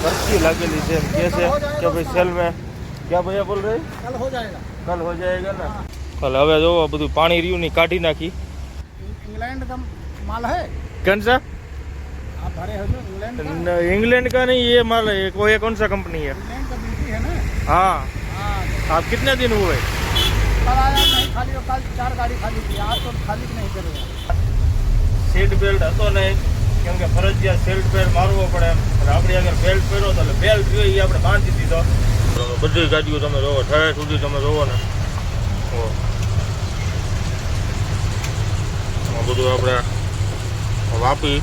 આપણે આ જે કરફ્યુ લાગેલી છે એમ કહે છે કે ભાઈ સેલ મેં ક્યાં ભૈયા બોલ રહી कल हो जाएगा કલ હો જાયગા ને કલ હવે જોવો બધું પાણી રહ્યું ની કાઢી નાખી इंग्लैंड का माल है कौन सा आप भरे हो जो इंग्लैंड का न- इंग्लैंड का नहीं ये माल है ये कोई कौन सा कंपनी है इंग्लैंड का बिल्टी है ना हाँ हाँ आप कितने दिन हुए कल आया नहीं खाली और कल चार गाड़ी खाली थी आज तो खाली नहीं करेगा સીટ બેલ્ટ હતો નહીં કેમ કે ફરજિયાત સીટ પેર મારવો પડે એમ. આપણે આગળ બેલ્ટ પહેરો તો એટલે બેલ્ટ રહ્યો એ આપણે બાંધી દીધો. બધી ગાડીઓ તમે જોવો ઠેર સુધી તમે જોવો ને. બધું આપણે વાપી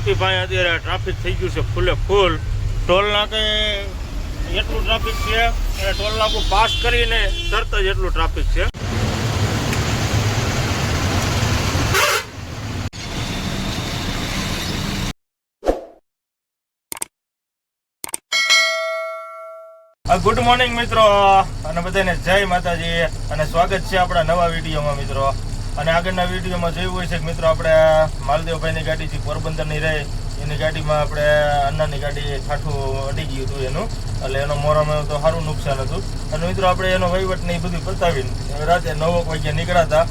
વાપી ભાઈ અત્યારે ટ્રાફિક થઈ ગયું છે ફૂલે ફૂલ. ટોલ નાકે એટલું ટ્રાફિક છે? અને ટોલ નાકું પાસ કરીને તરત જ એટલું ટ્રાફિક છે. ગુડ મોર્નિંગ મિત્રો. અને બધાને જય માતાજી. અને સ્વાગત છે આપણા નવા વિડીયોમાં મિત્રો. અને આગળના વિડીયોમાં જોયું હોય છે કે મિત્રો આપણે માલદેવભાઈની ગાડી જે પોરબંદરની રહે એની ગાડીમાં આપણે અન્નાની ગાડી ઠાઠું અડી ગયું હતું એનું. એટલે એનો મોરામાં તો સારું નુકસાન હતું. અને મિત્રો આપણે એનો વહીવટ ને એ બધું પતાવીને રાતે નવ વાગ્યા નીકળ્યા હતા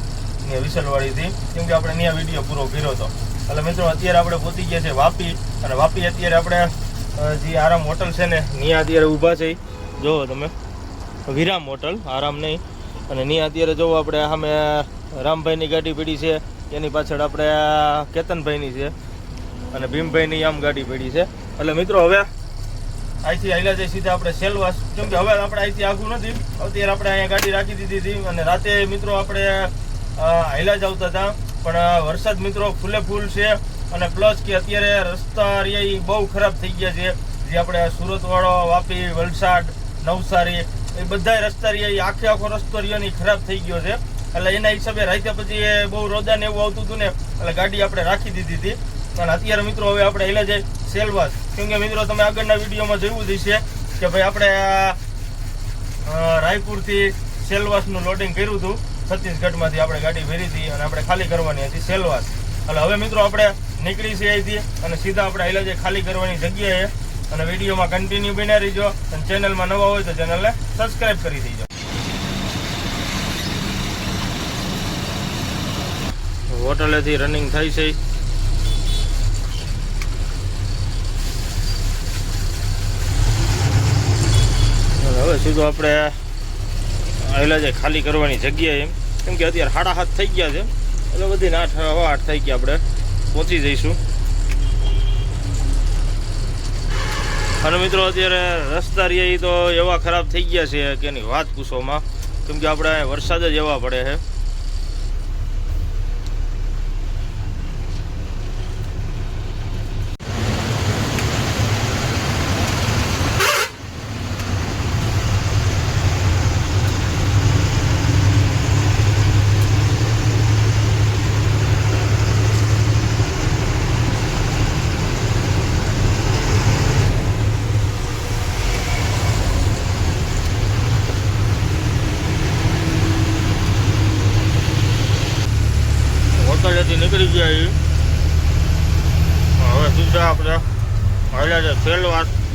વિસલવાડીથી, કેમ કે આપણે ત્યાં વીડિયો પૂરો કર્યો હતો. એટલે મિત્રો અત્યારે આપણે પહોંચી ગયા છે વાપી, અને વાપી અત્યારે આપણે જે આરામ હોટલ છે ને, ત્યાં અત્યારે ઊભા છે. જોવો તમે, વિરામ હોટલ, આરામ નહીં. અને ત્યાં અત્યારે જોવો આપણે સામે રામભાઈની ગાડી પડી છે. એની પાછળ આપણે કેતનભાઈની છે અને ભીમભાઈની આમ ગાડી પડી છે. એટલે મિત્રો હવે અહીંથી આયલા છે સીધા આપણે સેલવાસ. કેમ કે હવે આપણે અહીંથી આઘું નથી. અત્યારે આપણે અહીંયા ગાડી રાખી દીધી હતી અને રાતે મિત્રો આપણે આવેલા જ આવતા હતા. પણ વરસાદ મિત્રો ફૂલે ફૂલ છે અને પ્લસ કે અત્યારે રસ્તા એ બહુ ખરાબ થઈ ગયા છે. જે આપણે સુરતવાળો, વાપી, વલસાડ, નવસારી, એ બધા રસ્તા રહ્યા આખે આખો રસ્તો રહ્યો ખરાબ થઈ ગયો છે. એટલે એના હિસાબે રાખ્યા પછી એ બહુ રોદાને એવું આવતું હતું ને, એટલે ગાડી આપણે રાખી દીધી હતી. અને અત્યારે મિત્રો હવે આપણે એટલે જાય સેલવાસ. કેમ કે મિત્રો તમે આગળના વિડીયોમાં જોયું જ છે કે ભાઈ આપણે રાયપુરથી સેલવાસનું લોડિંગ કર્યું હતું. છત્તીસગઢમાંથી આપણે ગાડી ભરી હતી અને આપણે ખાલી કરવાની હતી સેલવાસ. એટલે હવે મિત્રો આપણે નીકળી છીએ અહીંથી અને સીધા આપણે એટલે જાય ખાલી કરવાની જગ્યાએ. અને વિડીયોમાં કન્ટિન્યુ બન્યા રહીજો અને ચેનલમાં નવા હોય તો ચેનલને સબસ્ક્રાઇબ કરી દેજો. હોટલેથી રનિંગ થઈ છે. હવે સીધું આપણે આવેલા છે ખાલી કરવાની જગ્યાએ એમ. કેમ કે અત્યારે સાડા હાથ થઈ ગયા છે. એટલે બધી આઠ હવા આઠ થઈ ગયા આપણે. પહોંચી જઈશું. અને મિત્રો અત્યારે રસ્તા રહ્યા તો એવા ખરાબ થઈ ગયા છે કે એની વાત પૂછવામાં કેમ કે આપણે વરસાદ જ એવા પડે છે હોટલેથી નીકળી ગયા છીએ સીધા આપણે હાલ્યા છે. સેલવાસ વાપી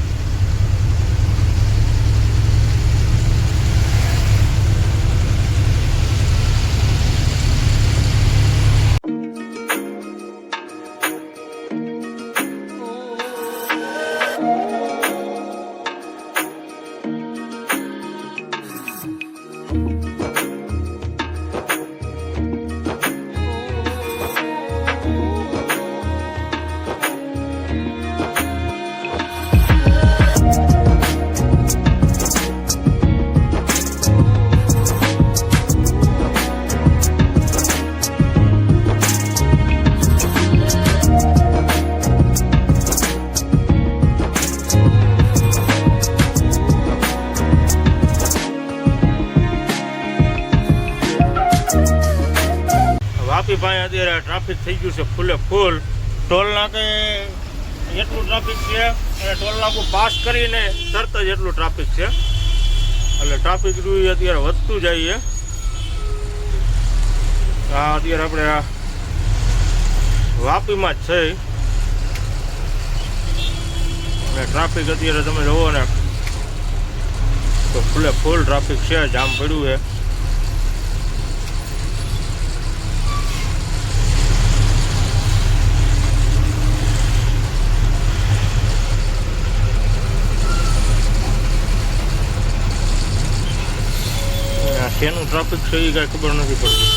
અને પાસ કરીને તરત જ એટલું ટ્રાફિક છે. એટલે ટ્રાફિક રૂ અત્યારે વધતું જાય આ અત્યારે આપણે વાપીમાં જ છે. અને ટ્રાફિક અત્યારે તમે જુઓ ને, તો ફૂલે ફૂલ ટ્રાફિક છે, જામ પડ્યું છે. શેનું ટ્રાફિક છે એ કાંઈ ખબર નથી પડતી.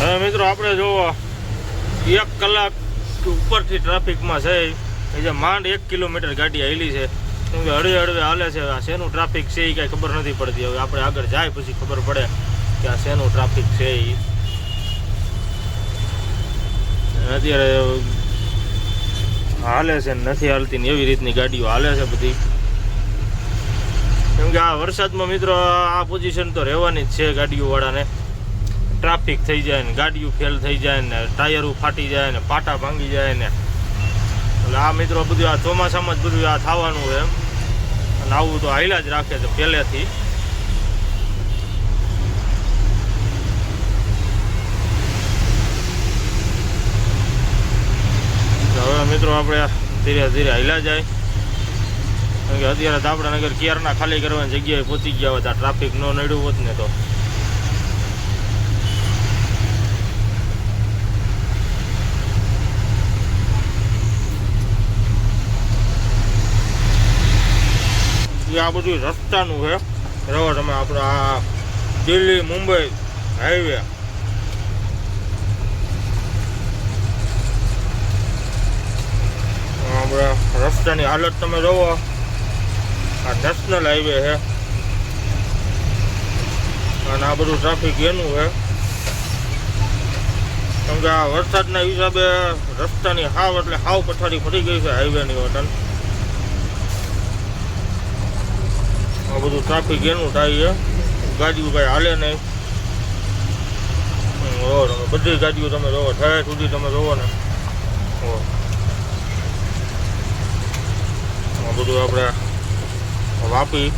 હવે મિત્રો, આપણે જોવો, એક કલાક ઉપરથી ટ્રાફિકમાં છે જે માંડ એક કિલોમીટર ગાડી આવેલી છે. કેમ કે હળવે હળવે હાલે છે. આ શેનું ટ્રાફિક છે એ કાંઈ ખબર નથી પડતી. હવે આપણે આગળ જાય પછી ખબર પડે કે આ શેનું ટ્રાફિક છે એ અત્યારે હાલે છે નથી હાલતી ને એવી રીતની ગાડીઓ હાલે છે બધી. કેમ કે આ વરસાદમાં મિત્રો આ પોઝિશન તો રહેવાની જ છે ગાડીઓવાળાને. ટ્રાફિક થઈ જાય ને ગાડીઓ ફેલ થઈ જાય ને ટાયરો ફાટી જાય ને પાટા ભાંગી જાય ને. એટલે આ મિત્રો બધું આ ચોમાસામાં જ બધું આ થવાનું એમ. અને આવું તો હાઈલા જ રાખે છે પહેલેથી. હવે મિત્રો આપણે ધીરે ધીરે હાઈલા જાય. કારણ કે અત્યારે તો આપણે નગર ક્યારના ખાલી કરવાની જગ્યાએ પહોંચી ગયા હતા ટ્રાફિક ન નડ્યું હોત ને તો. આ બધું રસ્તાનું છે. રહો તમે આપણે આ દિલ્હી મુંબઈ હાઈવે આપણે રસ્તાની હાલત તમે જોવો. આ નેશનલ હાઈવે છે. અને આ બધું ટ્રાફિક એનું છે. કેમ કે આ વરસાદના હિસાબે રસ્તાની હાવ એટલે હાવ પથારી ફરી ગઈ છે હાઈવેની વતન આ બધું ટ્રાફિક એનું થાય ગાડીઓ કાંઈ હાલે નહીં. જોવો તમે બધી ગાડીઓ તમે જોવો ઠેર સુધી તમે જોવો ને. આ બધું આપણે વાપી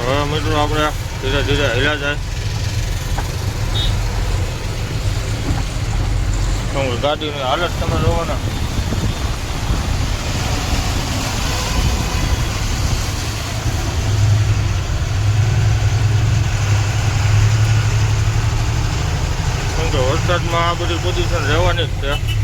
હવે મિત્રો ધીરે ધીરે હેલા જાય. ગાડીની હાલત તમે જોવો ને કેમ વરસાદમાં આ બધી પોઝિશન રહેવાની જ છે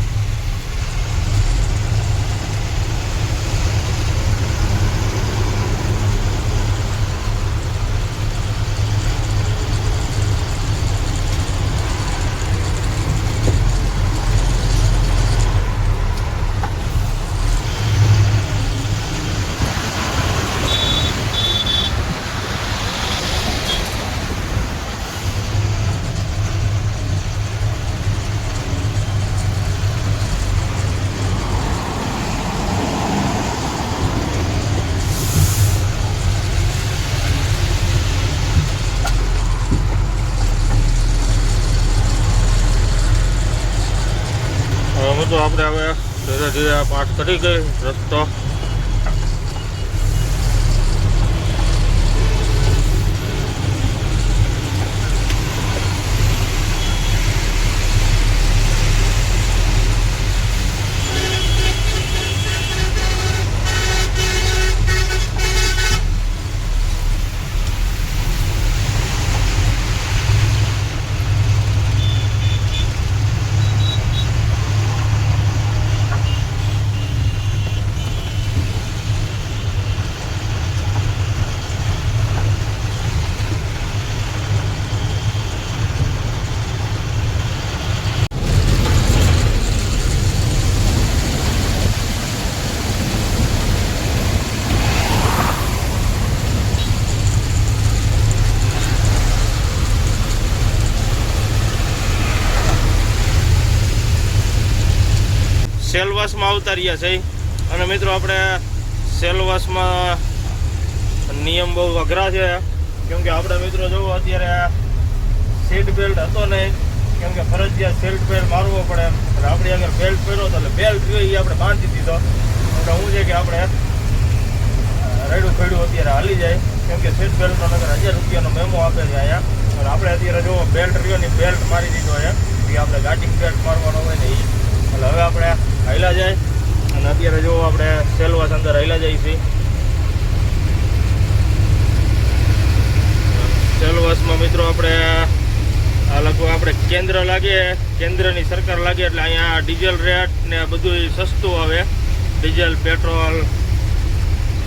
હવે તો આપણે હવે ધીરે ધીરે આ પાસ કરી ગઈ રસ્તો સેલવાસમાં આવતા રહ્યા છે. અને મિત્રો, આપણે સેલવાસમાં નિયમ બહુ અઘરા છે. કેમ કે આપણે મિત્રો જોવો, અત્યારે સીટ બેલ્ટ હતો નહીં કેમ કે ફરજિયાત સીટ બેલ્ટ મારવો પડે અને આપણે આગળ બેલ્ટ પહેરો તો એટલે બેલ્ટ રહ્યો એ આપણે બાંધી દીધો. એટલે શું છે કે આપણે રેડું ફેડું અત્યારે હાલી જાય. કેમ કે સીટ બેલ્ટનો નગર હજાર રૂપિયાનો મેમો આપે છે અહીંયા. અને આપણે અત્યારે જોવો બેલ્ટ રહ્યો ને બેલ્ટ મારી દીધો છે. એ આપણે ગાડી બેલ્ટ મારવાનો હોય ને એ એટલે હવે આપણે હાઈલા જાય. અને અત્યારે જો આપણે સેલવાસ અંદર હાઈલા જાય છે. સેલવાસમાં મિત્રો આપણે આ લગભગ આપણે કેન્દ્ર લાગે, કેન્દ્રની સરકાર લાગે એટલે અહીંયા ડીઝલ રેટ ને બધું સસ્તું આવે. ડીઝલ, પેટ્રોલ,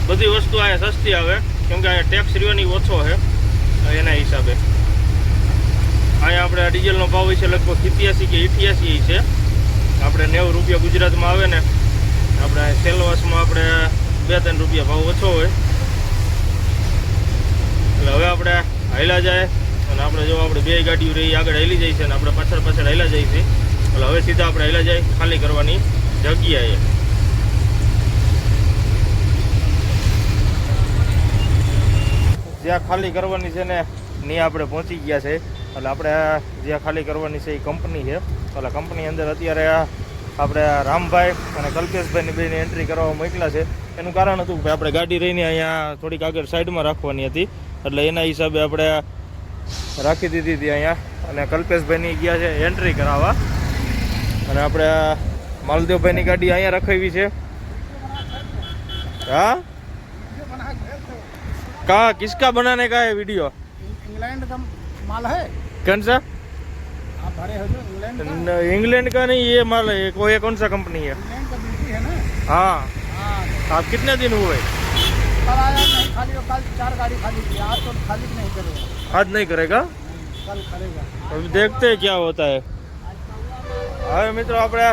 બધી વસ્તુ અહીંયા સસ્તી આવે. કેમ કે અહીંયા ટેક્સ રહ્યોની ઓછો છે. એના હિસાબે. અહીંયા આપણે ડીઝલનો ભાવ હોય છે લગભગ સિત્યાસી કે ઇઠ્યાસી છે. આપણે નેવું રૂપિયા ગુજરાતમાં આવે ને, આપણે સેલવાસમાં આપણે બે ત્રણ રૂપિયા ભાવ ઓછો હોય. એટલે હવે આપણે હાઈલા જાય અને આપણે જો આપણે બે ગાડીઓ રહી, આગળ હેલી જાય છે અને આપણે પાછળ પાછળ હેલા જાય છે. એટલે હવે સીધા આપણે હેલા જાય, ખાલી કરવાની જગ્યાએ જ્યાં ખાલી કરવાની છે ને, ત્યાં આપણે પહોંચી ગયા છે. એટલે આપણે જ્યાં ખાલી કરવાની છે એ કંપની છે એટલે કંપની અંદર અત્યારે આપણે રામભાઈ અને કલ્પેશભાઈની બેની એન્ટ્રી કરવા મોકલા છે એનું કારણ હતું કે આપણે ગાડી રહીને અહીંયા થોડીક આગળ સાઈડમાં રાખવાની હતી એટલે એના હિસાબે આપણે રાખી દીધી હતી અહીંયા અને કલ્પેશભાઈની ગયા છે એન્ટ્રી કરાવવા અને આપણે માલદેવભાઈની ગાડી અહીંયા રખાવી છે હા ये बना के भेज दो। कहा किसका बनाने का है वीडियो इं- इंग्लैंड का माल है कौन सा आप भरे हो जो इंग्लैंड का न- इंग्लैंड का नहीं ये माल है वो ये कौन सा कंपनी है इंग्लैंड का ब्यूटी है ना हाँ हाँ आप कितने दिन हुए कल आया नहीं खाली वो कल चार गाड़ी खाली थी आज तो खाली नहीं करेगा आज नहीं करेगा नहीं, कल करेगा अभी देखते हैं क्या होता है હવે મિત્રો આપણે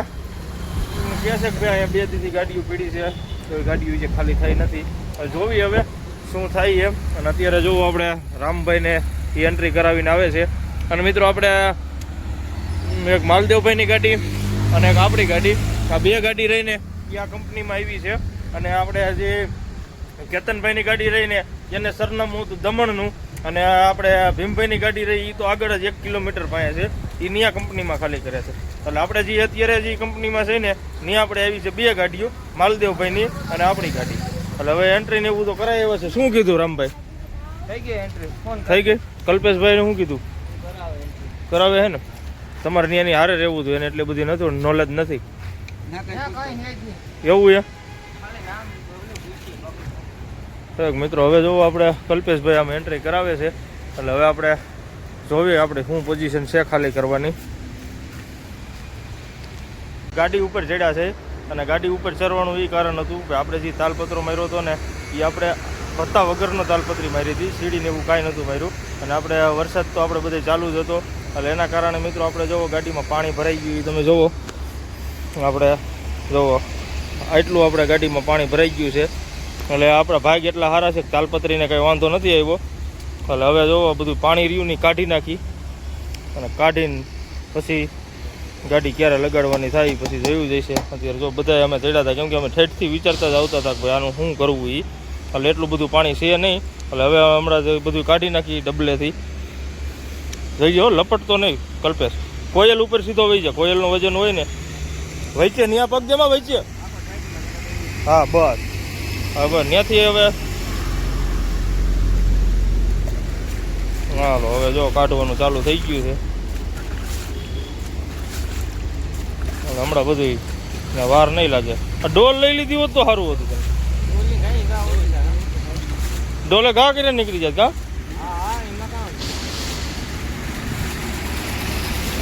કહે છે કે ભાઈ અહીંયા બે દીધી ગાડીઓ પીડી છે તો એ ગાડીઓ જે ખાલી થઈ નથી હવે જોવી હવે શું થાય એમ અને અત્યારે જોવું આપણે રામભાઈને એ એન્ટ્રી કરાવીને આવે છે અને મિત્રો આપણે એક માલદેવભાઈની ગાડી અને એક આપણી ગાડી. આ બે ગાડી રહીને આ કંપનીમાં આવી છે. અને આપણે જે કેતનભાઈની ગાડી રહીને એને સરનામું હતું દમણનું. અને આપણે ભીમભાઈની ગાડી રહી એ તો આગળ જ એક કિલોમીટર પાસે છે. એ નિયા કંપનીમાં ખાલી કરે છે. એટલે આપણે જે અત્યારે જે કંપનીમાં છે ને ત્યાં આપણે આવી છે બે ગાડીઓ માલદેવભાઈની અને આપણી ગાડી. એટલે હવે એન્ટ્રી ને એવું તો કરાય એવા છે. શું કીધું રામભાઈ? થઈ ગઈ એન્ટ્રી ફોન થઈ ગઈ? કલ્પેશભાઈને શું કીધું? કરાવે છે ને? તમારે ત્યાંની હારે રહેવું જોઈએ એને એટલી બધી નથી નોલેજ નથી. એવું એ તો. મિત્રો હવે જોવો આપણે કલ્પેશભાઈ આમ એન્ટ્રી કરાવે છે. એટલે હવે આપણે જોઈએ આપણે શું પોઝિશન છે ખાલી કરવાની. ગાડી ઉપર ચડ્યા છે અને ગાડી ઉપર ચડવાનું એ કારણ હતું કે આપણે જે તાલપત્રો માર્યો હતો ને એ આપણે ભત્તા વગરનો તાલપત્રી મારી હતી. સીડીને એવું કાંઈ નહોતું માર્યું. અને આપણે વરસાદ તો આપણે બધે ચાલુ જ હતો. એટલે એના કારણે મિત્રો આપણે જુઓ ગાડીમાં પાણી ભરાઈ ગયું તમે જુઓ આપણે જુઓ આટલું આપણે ગાડીમાં પાણી ભરાઈ ગયું છે. એટલે આપણા ભાગ એટલા સારા છે તાલપત્રીને કંઈ વાંધો નથી આવ્યો. એટલે હવે જુઓ બધું પાણી રહ્યું ની કાઢી નાખી. અને કાઢીને પછી ગાડી ક્યારે લગાડવાની થાય પછી જોયું જશે અત્યારે જો બધા અમે ચડ્યા હતા, કેમ કે અમે ઠેઠથી વિચારતા જ આવતા હતા કે ભાઈ આનું શું કરવું એ એટલે એટલું બધું પાણી છે નહીં. એટલે હવે હમણાં બધું કાઢી નાખી ડબલેથી. જઈ ગયો લપટતો નહીં કલ્પેશ. કોયલ ઉપર સીધો વહી જાય. કોયલનું વજન હોય ને વૈચે ન્યા પગ જેમાં વૈચે હા બસ. હા બસ. ત્યાંથી હવે. હાલો હવે જો કાઢવાનું ચાલુ થઈ ગયું છે. હવે હમણાં બધું વાર નહીં લાગે. આ ડોલ લઈ લીધી હોત તો સારું હતું. ડોલે ઘા કરીને નીકળી જાય ઘા?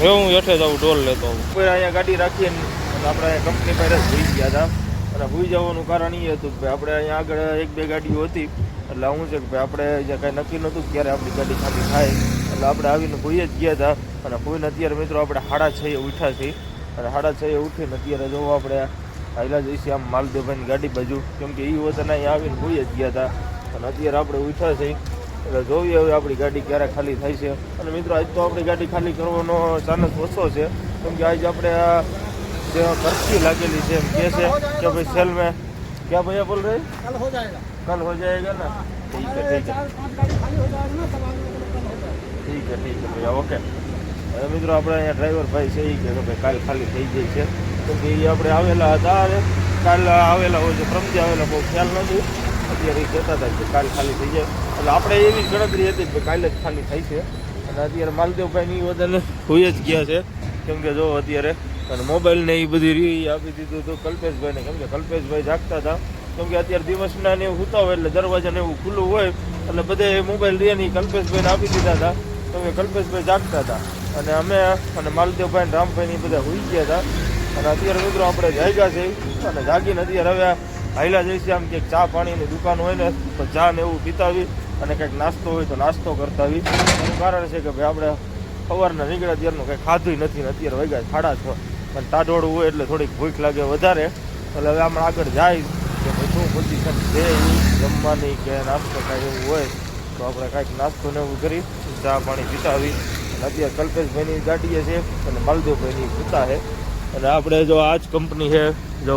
હવે હું હેઠે જાઉં ડોલ લેતો ઉપર અહીંયા ગાડી રાખીએ આપણે કંપની પાસે ભૂઈ ગયા હતા. અને ભૂઈ જવાનું કારણ એ હતું કે આપણે અહીંયા આગળ એક બે ગાડીઓ હતી. એટલે હું છે કે ભાઈ, આપણે જે કાંઈ નક્કી નહોતું ક્યારે આપણી ગાડી ખાલી થાય. એટલે આપણે આવીને ભૂઈ જ ગયા હતા. અને ભૂઈને અત્યારે મિત્રો આપણે સાડા છ એ ઉઠ્યા છીએ. અને સાડા છ ઉઠીને અત્યારે જો આપણે આયલા જઈશું આમ માલદેવભાઈની ગાડી બાજુ. કેમ કે એ વતન અહીંયા આવીને ભૂઈ જ ગયા હતા. અને અત્યારે આપણે ઉઠ્યા છીએ. એટલે જોઈએ હવે આપણી ગાડી ક્યારે ખાલી થાય છે. અને મિત્રો આજ તો આપણી ગાડી ખાલી કરવાનો ચાન્સ ઓછો છે. કેમ કે આજ આપણે આ જે કરફ્યુ લાગેલી છે એમ કહે છે કે ભાઈ સેલમે ક્યાં ભાઈ બોલ રહી? કલ હો જાયેગા. કલ હો જાયેગા ઠીક છે ઠીક છે. હે ઠીક હે ભૈયા ઓકે. હવે મિત્રો આપણે અહીંયા ડ્રાઈવર ભાઈ છે એ કે ભાઈ કાલ ખાલી થઈ જાય છે. કેમ કે એ આપણે આવેલા હતા અને કાલ આવેલા હોય છે પ્રમથી આવેલા બહુ ખ્યાલ નથી. અત્યારે એ કહેતા હતા કે કાલ ખાલી થઈ જાય. એટલે આપણે એવી ગણતરી હતી કે કાલે જ ખાલી થાય છે. અને અત્યારે માલદેવભાઈની બધાને હોઈ જ ગયા છે. કેમ કે જો અત્યારે અને મોબાઈલ ને એ બધી રી આપી દીધું હતું કલ્પેશભાઈને. કેમ કે કલ્પેશભાઈ જાગતા હતા. કેમ કે અત્યારે દિવસના ને એવું હોય એટલે દરવાજા ને એવું ખુલ્લું હોય એટલે બધે મોબાઈલ રે ની કલ્પેશભાઈને આપી દીધા હતા. કેમ કે કલ્પેશભાઈ જાગતા હતા. અને અમે અને માલદેવભાઈ ને રામભાઈ ને બધા હોઈ ગયા હતા. અને અત્યારે મિત્રો આપણે જાગ્યા છે અને જાગીને અત્યારે હવે હાઈલા જઈશું. આમ કે ચા પાણીની દુકાન હોય ને તો ચા ને એવું પીતાવી અને કંઈક નાસ્તો હોય તો નાસ્તો કરતા આવી એનું કારણ છે કે ભાઈ આપણે સવારના નીકળ્યા ત્યારનું કંઈ ખાધું નથી ને અત્યારે વૈગા સાડા છ. પણ તાડોળું હોય એટલે થોડીક ભૂખ લાગે વધારે. એટલે હવે આપણે આગળ જાય કે ભાઈ શું પોઝિશન છે જમવાની કે નાસ્તો કાંઈ એવું હોય તો આપણે કાંઈક નાસ્તો ને એવું કરી ચા પાણી પીતાવી. અને અત્યારે કલ્પેશભાઈની ગાડીએ છે અને માલદેવભાઈની પૂતા છે. અને આપણે જો આ જ કંપની છે, જો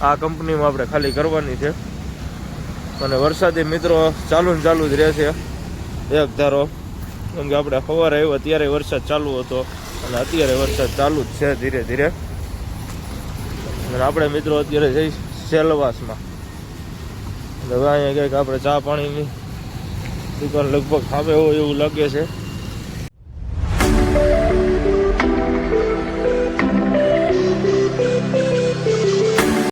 આ કંપનીમાં આપણે ખાલી કરવાની છે. અને વરસાદી મિત્રો ચાલુ ને ચાલુ જ રહે છે. એક ધારો, કેમ કે આપણે સવારે આવ્યો ત્યારે વરસાદ ચાલુ હતો અને અત્યારે વરસાદ ચાલુ જ છે ધીરે ધીરે. અને આપણે મિત્રો અત્યારે જઈ સેલવાસમાં. હવે અહીંયા કંઈક આપણે ચા પાણીની દુકાન લગભગ સામે હોય એવું લાગે છે.